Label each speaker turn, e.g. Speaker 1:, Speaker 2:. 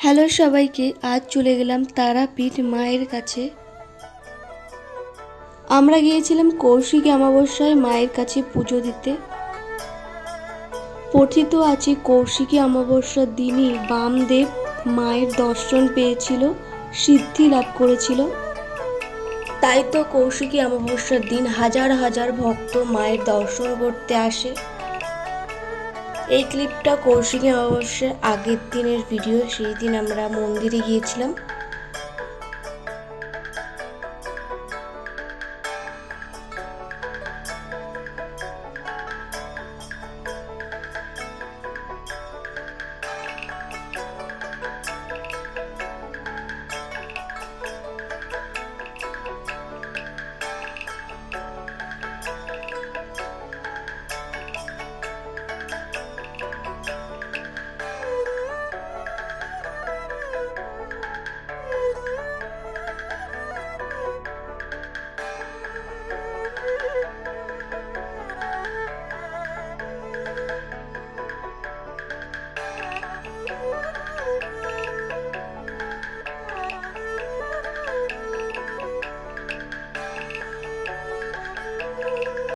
Speaker 1: Hello সবাইকে, আজ চলে গেলাম তারাপীঠ মায়ের কাছে। আমরা গিয়েছিলাম কৌশিক অমাবস্যায় মায়ের কাছে পুজো দিতে। পঠিত আছে কৌশিকী অমাবস্যার দিনই বামদেব মায়ের দর্শন পেয়েছিল, সিদ্ধি লাভ করেছিল। তাই তো কৌশিকী অমাবস্যার দিন হাজার হাজার ভক্ত মায়ের দর্শন করতে আসে। এই ক্লিপটা কৌশিকী অবশ্যই আগের দিনের ভিডিও সেই দিন আমরা মন্দিরে গিয়েছিলাম।